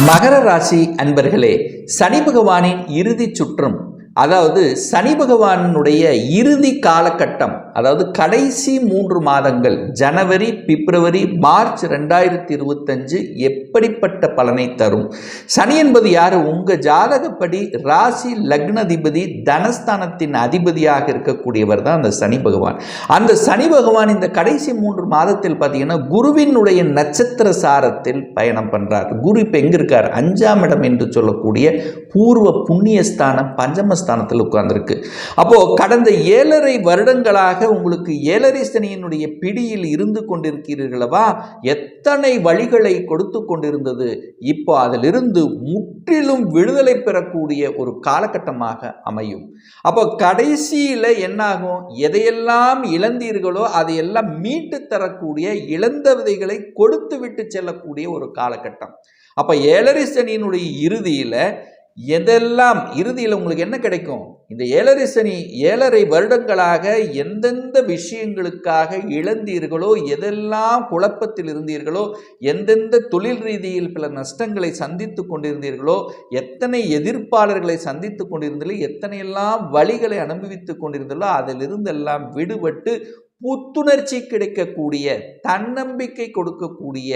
மகர ராசி அன்பர்களே சனி பகவானின் இறுதி சுற்றம் அதாவது சனி பகவானுடைய இறுதி காலகட்டம் அதாவது கடைசி மூன்று மாதங்கள் ஜனவரி பிப்ரவரி மார்ச் ரெண்டாயிரத்தி இருபத்தஞ்சு எப்படிப்பட்ட பலனை தரும்? சனி என்பது யார்? உங்கள் ஜாதகப்படி ராசி லக்னாதிபதி தனஸ்தானத்தின் அதிபதியாக இருக்கக்கூடியவர் தான் அந்த சனி பகவான். அந்த சனி பகவான் இந்த கடைசி மூன்று மாதத்தில் பார்த்தீங்கன்னா குருவினுடைய நட்சத்திர சாரத்தில் பயணம் பண்ணுறார் குரு இப்போ எங்கே இருக்கார் அஞ்சாம் இடம் என்று சொல்லக்கூடிய பூர்வ புண்ணியஸ்தானம் பஞ்சமஸ்தானத்தில் உட்கார்ந்துருக்கு. அப்போது கடந்த ஏழரை வருடங்களாக உங்களுக்கு ஏலரிசனியினுடைய பிடியில் இருந்து கொண்டிருக்கிறீர்களவா? எத்தனை வழிகளை கொடுத்து கொண்டிருந்தது? இப்போ அதிலிருந்து முற்றிலும் விடுதலை பெறக்கூடிய ஒரு காலகட்டமாக அமையும். அப்போ கடைசியில் என்னாகும்? எதையெல்லாம் இழந்தீர்களோ அதையெல்லாம் மீட்டு தரக்கூடிய இழந்த விதைகளை கொடுத்து விட்டு செல்லக்கூடிய ஒரு காலகட்டம். அப்போ ஏலரிசனியினுடைய இறுதியில் எதெல்லாம் இறுதியில் உங்களுக்கு என்ன கிடைக்கும்? இந்த ஏழரை சனி ஏழரை வருடங்களாக எந்தெந்த விஷயங்களுக்காக இழந்தீர்களோ எதெல்லாம் குழப்பத்தில் இருந்தீர்களோ எந்தெந்த தொழில் ரீதியில் பல நஷ்டங்களை சந்தித்து கொண்டிருந்தீர்களோ எத்தனை எதிர்ப்பாளர்களை சந்தித்து கொண்டிருந்தீர்களோ எத்தனையெல்லாம் வழிகளை அனுபவித்து கொண்டிருந்தீர்களோ அதிலிருந்தெல்லாம் விடுபட்டு புத்துணர்ச்சி கிடைக்கக்கூடிய தன்னம்பிக்கை கொடுக்கக்கூடிய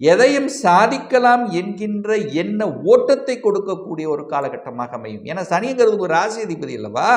எதையும் சாதிக்கலாம் என்கின்ற எண்ண ஓட்டத்தை கொடுக்கக்கூடிய ஒரு காலகட்டமாக அமையும். ஏன்னா சனிங்கிறது ஒரு ராசி அதிபதி அல்லவா?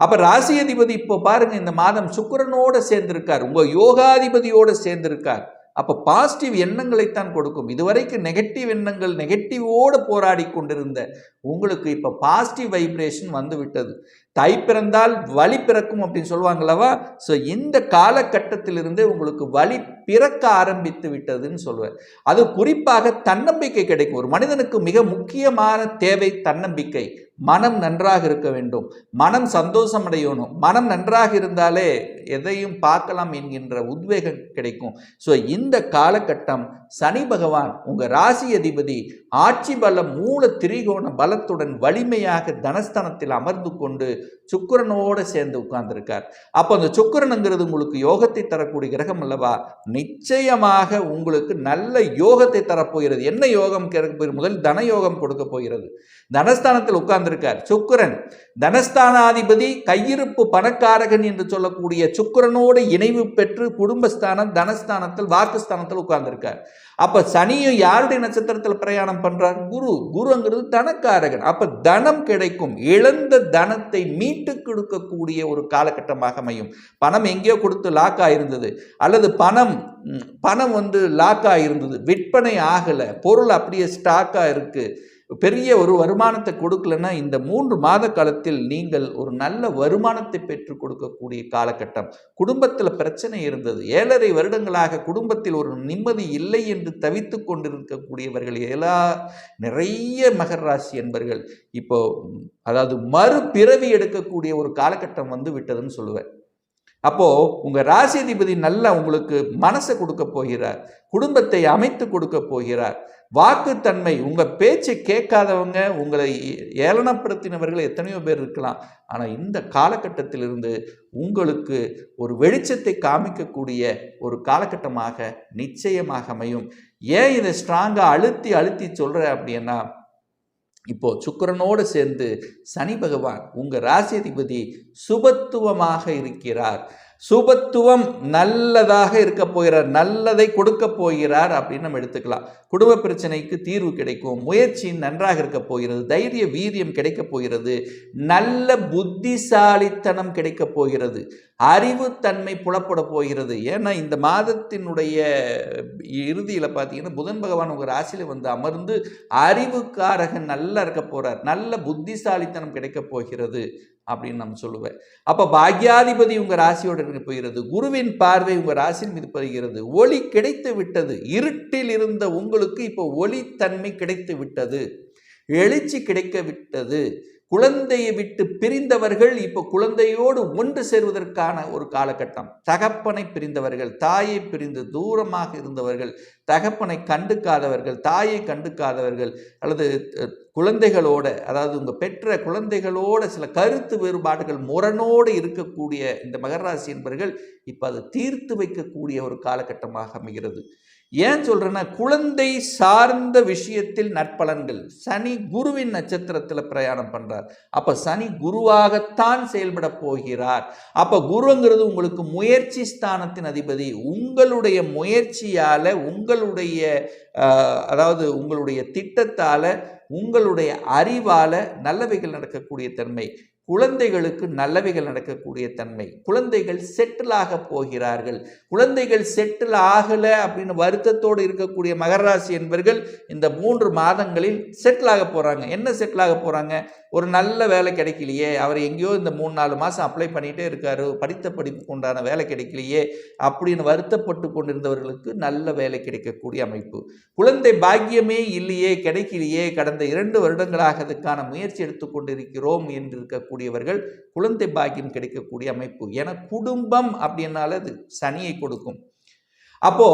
அப்ப ராசி அதிபதி இப்போ பாருங்க இந்த மாதம் சுக்கரனோட சேர்ந்திருக்கார். உங்க யோகாதிபதியோட சேர்ந்திருக்கார். அப்போ பாசிட்டிவ் எண்ணங்களைத்தான் கொடுக்கும். இதுவரைக்கும் நெகட்டிவ் எண்ணங்கள் நெகட்டிவோடு போராடி கொண்டிருந்த உங்களுக்கு இப்போ பாசிட்டிவ் வைப்ரேஷன் வந்து விட்டது தை பிறந்தால் வழி பிறக்கும் அப்படின்னு சொல்லுவாங்களவா? ஸோ இந்த காலகட்டத்திலிருந்தே உங்களுக்கு வழி பிறக்க ஆரம்பித்து விட்டதுன்னு சொல்லுவேன். அது குறிப்பாக தன்னம்பிக்கை கிடைக்கும். ஒரு மனிதனுக்கு மிக முக்கியமான தேவை தன்னம்பிக்கை. மனம் நன்றாக இருக்க வேண்டும். மனம் சந்தோஷம் அடையணும். மனம் நன்றாக இருந்தாலே எதையும் பார்க்கலாம் என்கின்ற உத்வேகம் கிடைக்கும். ஸோ இந்த காலகட்டம் சனி பகவான் உங்கள் ராசி அதிபதி ஆட்சி பலம் மூல திரிகோண பலத்துடன் வலிமையாக தனஸ்தானத்தில் அமர்ந்து கொண்டு சுக்கரனோடு சேர்ந்து உட்கார்ந்துருக்கார். அப்போ அந்த சுக்கிரனுங்கிறது உங்களுக்கு யோகத்தை தரக்கூடிய கிரகம் அல்லவா? நிச்சயமாக உங்களுக்கு நல்ல யோகத்தை தரப்போகிறது. என்ன யோகம் கிடைக்க போகிறது? முதல் தன யோகம் கொடுக்க போகிறது. தனஸ்தானத்தில் உட்கார்ந்திருக்கார். சுக்கிரன். தனஸ்தானாதிபதி கையிருப்பு பணக்காரகன் என்று சொல்லக்கூடிய சுக்கரனோடு இணைவு பெற்று குடும்பஸ்தானம் தனஸ்தானத்தில் வாக்குஸ்தானத்தில் உட்கார்ந்திருக்கார். அப்ப சனியும் யாருடைய நட்சத்திரத்தில் பிரயாணம் பண்றார்? குரு. குருங்கிறது தனக்காரகன். அப்ப தனம் கிடைக்கும். இழந்த தனத்தை மீட்டு கொடுக்கக்கூடிய ஒரு காலகட்டமாக அமையும். பணம் எங்கேயோ கொடுத்து லாக் ஆயிருந்தது. அல்லது பணம் பணம் வந்து லாக் ஆயிருந்தது. விற்பனை ஆகலை. பொருள் அப்படியே ஸ்டாக்காக இருக்கு. பெரிய ஒரு வருமானத்தை கொடுக்கலன்னா இந்த மூன்று மாத காலத்தில் நீங்கள் ஒரு நல்ல வருமானத்தை பெற்று கொடுக்கக்கூடிய காலகட்டம். குடும்பத்தில் பிரச்சனை இருந்தது. ஏழரை வருடங்களாக குடும்பத்தில் ஒரு நிம்மதி இல்லை என்று தவித்து கொண்டிருக்கக்கூடியவர்கள் எல்லா நிறைய மகர ராசி என்பர்கள். இப்போ அதாவது மறுபிறவி எடுக்கக்கூடிய ஒரு காலகட்டம் வந்து விட்டதுன்னு சொல்லுவேன். அப்போது உங்கள் ராசிதிபதி நல்லா உங்களுக்கு மனசை கொடுக்க போகிறார் குடும்பத்தை அமைத்து கொடுக்க போகிறார். வாக்குத்தன்மை உங்கள் பேச்சை கேட்காதவங்க உங்களை ஏளனப்படுத்தினவர்கள் எத்தனையோ பேர் இருக்கலாம். ஆனால் இந்த காலகட்டத்திலிருந்து உங்களுக்கு ஒரு வெளிச்சத்தை காமிக்கக்கூடிய ஒரு காலகட்டமாக நிச்சயமாக அமையும். ஏன் இதை ஸ்ட்ராங்காக அழுத்தி அழுத்தி சொல்கிறேன் அப்படின்னா இப்போ சுக்கரனோடு சேர்ந்து சனி பகவான் உங்கள் ராசிதிபதி சுபத்துவமாக இருக்கிறார். சுபத்துவம் நல்லதாக இருக்க போகிறார் நல்லதை கொடுக்க போகிறார் அப்படின்னு நம்ம எடுத்துக்கலாம். குடும்ப பிரச்சனைக்கு தீர்வு கிடைக்கும் முயற்சி நன்றாக இருக்க போகிறது தைரிய வீரியம் கிடைக்க போகிறது நல்ல புத்திசாலித்தனம் கிடைக்க போகிறது அறிவுத்தன்மை புலப்பட போகிறது. ஏன்னா இந்த மாதத்தினுடைய இறுதியில் பார்த்தீங்கன்னா புதன் பகவான் உங்கள் ராசியில் வந்து அமர்ந்து அறிவுக்காரகன் நல்லா இருக்க போகிறார் நல்ல புத்திசாலித்தனம் கிடைக்க போகிறது. அப்படின்னு நம்ம சொல்லுவேன் அப்போ பாக்யாதிபதி உங்கள் ராசியோடு போகிறது குருவின் பார்வை உங்கள் ராசியின் மீது படுகிறது. ஒளி கிடைத்து விட்டது. இருட்டில் இருந்த உங்களுக்கு இப்போ ஒளித்தன்மை கிடைத்து விட்டது. எழுச்சி கிடைக்க விட்டது. குழந்தையை விட்டு பிரிந்தவர்கள் இப்போ குழந்தையோடு ஒன்று சேர்வதற்கான ஒரு காலகட்டம். தகப்பனை பிரிந்தவர்கள் தாயை பிரிந்து தூரமாக இருந்தவர்கள் தகப்பனை கண்டுக்காதவர்கள் தாயை கண்டுக்காதவர்கள் அல்லது குழந்தைகளோட அதாவது உங்கள் பெற்ற குழந்தைகளோட சில கருத்து வேறுபாடுகள் முரணோடு இருக்கக்கூடிய இந்த மகராசி என்பவர்கள் இப்போ அதை தீர்த்து வைக்கக்கூடிய ஒரு காலகட்டமாக அமைகிறது. ஏன் சொல்கிறேன்னா குழந்தை சார்ந்த விஷயத்தில் நற்பலன்கள். சனி குருவின் நட்சத்திரத்தில் பிரயாணம் பண்ணுறார் அப்போ சனி குருவாகத்தான் செயல்பட போகிறார். அப்போ குருங்கிறது உங்களுக்கு முயற்சி ஸ்தானத்தின் அதிபதி. உங்களுடைய முயற்சியால் உங்களுடைய அதாவது உங்களுடைய திட்டத்தால் உங்களுடைய அறிவால் நல்லவைகள் நடக்கக்கூடிய தன்மை. குழந்தைகளுக்கு நல்லவைகள் நடக்கக்கூடிய தன்மை. குழந்தைகள் செட்டில் ஆக போகிறார்கள். குழந்தைகள் செட்டில் ஆகலை அப்படின்னு வருத்தத்தோடு இருக்கக்கூடிய மகராசி என்பவர்கள் இந்த மூன்று மாதங்களில் செட்டில் ஆக போகிறாங்க என்ன செட்டில் ஆக போகிறாங்க ஒரு நல்ல வேலை கிடைக்கலையே. அவர் எங்கேயோ இந்த மூணு நாலு மாதம் அப்ளை பண்ணிகிட்டே இருக்காரு. படித்த படிப்புக்கு உண்டான வேலை கிடைக்கலையே அப்படின்னு வருத்தப்பட்டு கொண்டிருந்தவர்களுக்கு நல்ல வேலை கிடைக்கக்கூடிய அமைப்பு. குழந்தை பாக்கியமே இல்லையே கிடைக்கலையே. கடந்த இரண்டு வருடங்களாக அதுக்கான முயற்சி எடுத்துக்கொண்டிருக்கிறோம் என்று இருக்கக்கூடிய இருக்கக்கூடியவர்கள் குழந்தை பாக்கியம் கிடைக்கக்கூடிய அமைப்பு. என குடும்பம் அப்படின்னால அது சனியை கொடுக்கும். அப்போ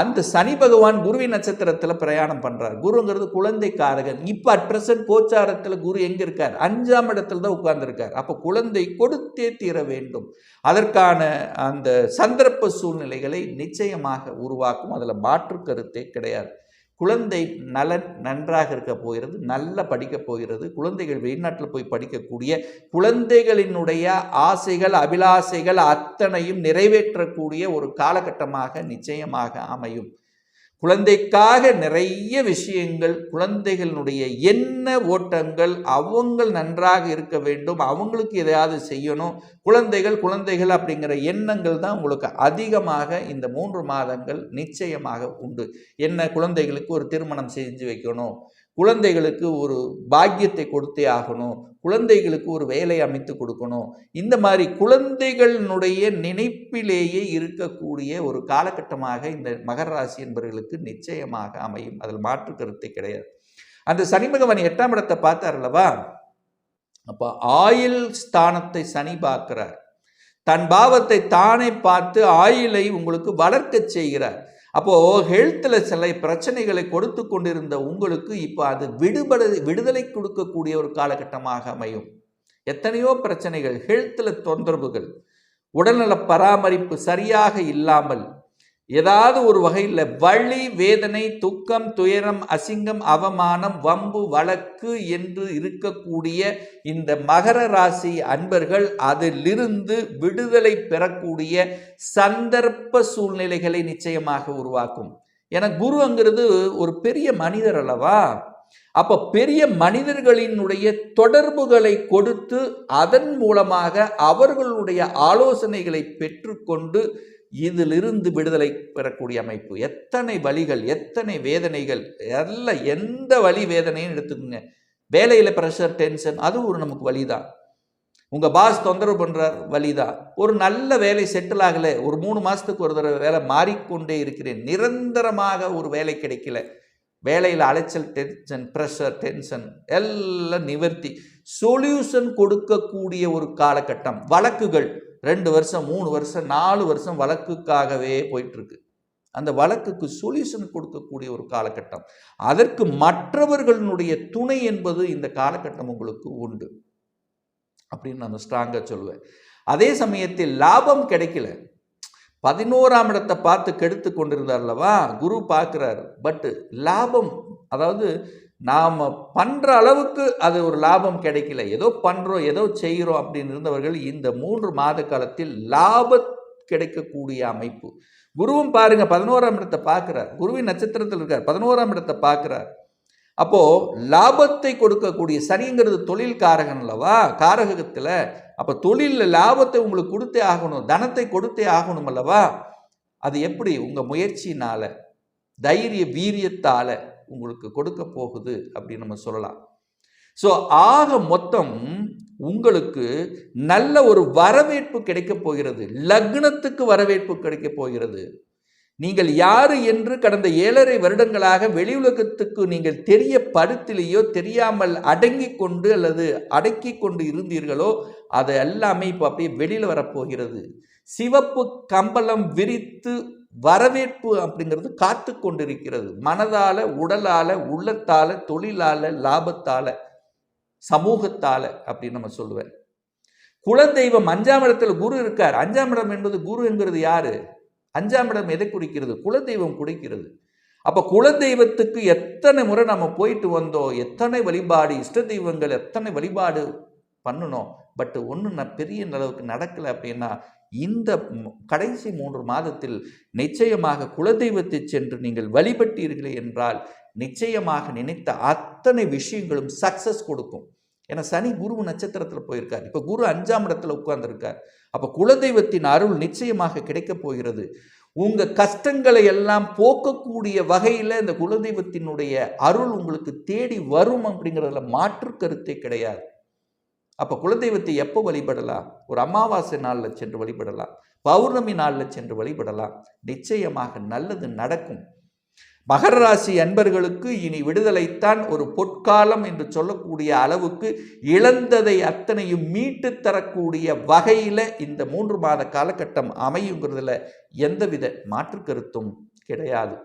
அந்த சனி பகவான் குருவி நட்சத்திரத்தில் பிரயாணம் பண்றார். குருங்கிறது குழந்தை காரகன் இப்போ அட் பிரசன்ட் கோச்சாரத்தில் குரு எங்க இருக்கார்? அஞ்சாம் இடத்துல தான் உட்கார்ந்துருக்கார். அப்போ குழந்தை கொடுத்தே தீர வேண்டும். அதற்கான அந்த சந்தர்ப்ப சூழ்நிலைகளை நிச்சயமாக உருவாக்கும். அதில் மாற்று கருத்தே கிடையாது. குழந்தை நலன் நன்றாக இருக்க போகிறது நல்ல படிக்க போகிறது குழந்தைகள் வெளிநாட்டில் போய் படிக்கக்கூடிய குழந்தைகளினுடைய ஆசைகள் அபிலாசைகள் அத்தனையும் நிறைவேற்றக்கூடிய ஒரு காலகட்டமாக நிச்சயமாக அமையும். குழந்தைக்காக நிறைய விஷயங்கள் குழந்தைகளினுடைய என்ன ஓட்டங்கள் அவங்க நன்றாக இருக்க வேண்டும் அவங்களுக்கு எதையாவது செய்யணும் குழந்தைகள் குழந்தைகள் அப்படிங்கிற எண்ணங்கள் தான் உங்களுக்கு அதிகமாக இந்த மூன்று மாதங்கள் நிச்சயமாக உண்டு. என்ன குழந்தைகளுக்கு ஒரு திருமணம் செஞ்சு வைக்கணும் குழந்தைகளுக்கு ஒரு பாக்கியத்தை கொடுத்தே ஆகணும். குழந்தைகளுக்கு ஒரு வேலை அமைத்து கொடுக்கணும். இந்த மாதிரி குழந்தைகளினுடைய நினைப்பிலேயே இருக்கக்கூடிய ஒரு காலகட்டமாக இந்த மகர ராசி என்பவர்களுக்கு நிச்சயமாக அமையும். அதில் மாற்று கருத்தை கிடையாது. அந்த சனி பகவான் எட்டாம் இடத்தை பார்த்தார் அல்லவா? அப்போ ஆயில் ஸ்தானத்தை சனி பார்க்கிறார். தன் பாவத்தை தானே பார்த்து ஆயிலை உங்களுக்கு வளர்க்க செய்கிறார். அப்போது ஹெல்த்தில் சில பிரச்சனைகளை கொடுத்து கொண்டிருந்த உங்களுக்கு இப்போ அது விடுபட விடுதலை கொடுக்கக்கூடிய ஒரு காலகட்டமாக அமையும். எத்தனையோ பிரச்சனைகள் ஹெல்த்தில் தொந்தரவுகள் உடல்நல பராமரிப்பு சரியாக இல்லாமல் ஏதாவது ஒரு வகையில் வழி வேதனை துக்கம் துயரம் அசிங்கம் அவமானம் வம்பு வழக்கு என்று இருக்கக்கூடிய இந்த மகர ராசி அன்பர்கள் அதிலிருந்து விடுதலை பெறக்கூடிய சந்தர்ப்ப சூழ்நிலைகளை நிச்சயமாக உருவாக்கும். என குருங்கிறது ஒரு பெரிய மனிதர் அல்லவா? அப்போ பெரிய மனிதர்களினுடைய தொடர்புகளை கொடுத்து அதன் மூலமாக அவர்களுடைய ஆலோசனைகளை பெற்றுக்கொண்டு இதிலிருந்து விடுதலை பெறக்கூடிய அமைப்பு. எத்தனை வழிகள் எத்தனை வேதனைகள் எல்லாம் எந்த வழி வேதனையும் எடுத்துக்கோங்க. வேலையில் ப்ரெஷர் டென்ஷன் அது ஒரு நமக்கு வழிதான். உங்கள் பாஸ் தொந்தரவு பண்ணுறார் வழிதான். ஒரு நல்ல வேலை செட்டில் ஆகலை ஒரு மூணு மாதத்துக்கு ஒரு தடவை வேலை மாறிக்கொண்டே இருக்கிறேன். நிரந்தரமாக ஒரு வேலை கிடைக்கல. வேலையில் அலைச்சல் டென்ஷன் ப்ரெஷர் டென்ஷன் எல்லாம் நிவர்த்தி. சொல்யூஷன் கொடுக்கக்கூடிய ஒரு காலகட்டம். வழக்குகள். ரெண்டு வருஷம் மூணு வருஷம் நாலு வருஷம் வழக்குக்காகவே போயிட்டுருக்கு. அந்த வழக்குக்கு சொல்யூஷன் கொடுக்கக்கூடிய ஒரு காலகட்டம். அதற்கு மற்றவர்களுடைய துணை என்பது இந்த காலகட்டம் உங்களுக்கு உண்டு. அப்படின்னு நான் ஸ்ட்ராங்காக சொல்லுவேன் அதே சமயத்தில் லாபம் கிடைக்கல. பதினோராம் இடத்தை பார்த்து கெடுத்து கொண்டிருந்தார் அல்லவா? குரு பார்க்குறாரு. பட்டு லாபம் அதாவது நாம் பண்ணுற அளவுக்கு அது ஒரு லாபம் கிடைக்கல. ஏதோ பண்ணுறோம் ஏதோ செய்கிறோம் அப்படின்னு இருந்தவர்கள் இந்த மூன்று மாத காலத்தில் லாப கிடைக்கக்கூடிய அமைப்பு. குருவும் பாருங்க பதினோராம் இடத்தை பார்க்குறார். குருவின் நட்சத்திரத்தில் இருக்கார். பதினோராம் இடத்தை பார்க்குறார். அப்போ லாபத்தை கொடுக்கக்கூடிய சனிங்கிறது தொழில் காரகன் அல்லவா? காரகத்தில். அப்போ தொழிலில் லாபத்தை உங்களுக்கு கொடுத்தே ஆகணும் தனத்தை கொடுத்தே ஆகணும் அல்லவா? அது எப்படி? உங்கள் முயற்சினால் தைரிய வீரியத்தால். உங்களுக்கு கொடுக்க போகுது அப்படின்னு நம்ம சொல்லலாம். ஸோ ஆக மொத்தம் உங்களுக்கு நல்ல ஒரு வரவேற்பு கிடைக்க போகிறது. லக்னத்துக்கு வரவேற்பு கிடைக்க போகிறது. நீங்கள் யாரு என்று கடந்த ஏழரை வருடங்களாக வெளி உலகத்துக்கு நீங்கள் படுத்திலேயோ தெரியாமல் அடங்கி கொண்டு அல்லது அடக்கி கொண்டு இருந்தீர்களோ அது எல்லாமே இப்போ அப்படியே வெளியில் வரப்போகிறது சிவப்பு கம்பளம் விரித்து வரவேற்பு அப்படிங்கிறது காத்து கொண்டிருக்கிறது. மனதால உடலால உள்ளத்தால தொழிலால லாபத்தால சமூகத்தால அப்படின்னு நம்ம சொல்லுவேன். குலதெய்வம் அஞ்சாம் இடத்துல குரு இருக்கார். அஞ்சாம் இடம் என்பது குரு என்கிறது யாரு? அஞ்சாம் இடம் எதை குறிக்கிறது? குலதெய்வம் குறிக்கிறது. அப்போ குலதெய்வத்துக்கு எத்தனை முறை நம்ம போயிட்டு வந்தோம்? எத்தனை வழிபாடு? இஷ்ட தெய்வங்கள் எத்தனை வழிபாடு பண்ணணும்? பட் ஒன்றும் நான் பெரிய அளவுக்கு நடக்கலை அப்படின்னா இந்த கடைசி மூன்று மாதத்தில் நிச்சயமாக குலதெய்வத்தை சென்று நீங்கள் வழிபட்டீர்களே என்றால் நிச்சயமாக நினைத்த அத்தனை விஷயங்களும் சக்சஸ் கொடுக்கும். ஏன்னா சனி குரு நட்சத்திரத்தில் போயிருக்கார். இப்போ குரு அஞ்சாம் இடத்துல உட்கார்ந்துருக்கார். அப்போ குலதெய்வத்தின் அருள் நிச்சயமாக கிடைக்கப் போகிறது. உங்கள் கஷ்டங்களை எல்லாம் போக்கக்கூடிய வகையில் இந்த குலதெய்வத்தினுடைய அருள் உங்களுக்கு தேடி வரும் அப்படிங்கிறதுல மாற்று கருத்தே கிடையாது. அப்போ குலதெய்வத்தை எப்போ வழிபடலாம்? ஒரு அமாவாசை நாளில் சென்று வழிபடலாம். பௌர்ணமி நாளில் சென்று வழிபடலாம். நிச்சயமாக நல்லது நடக்கும். மகர ராசி அன்பர்களுக்கு இனி விடுதலைத்தான் ஒரு பொற்காலம் என்று சொல்லக்கூடிய அளவுக்கு இழந்ததை அத்தனையும் மீட்டு தரக்கூடிய வகையில் இந்த மூன்று மாத காலகட்டம் அமையுங்கிறதுல எந்தவித மாற்று கருத்தும் கிடையாது.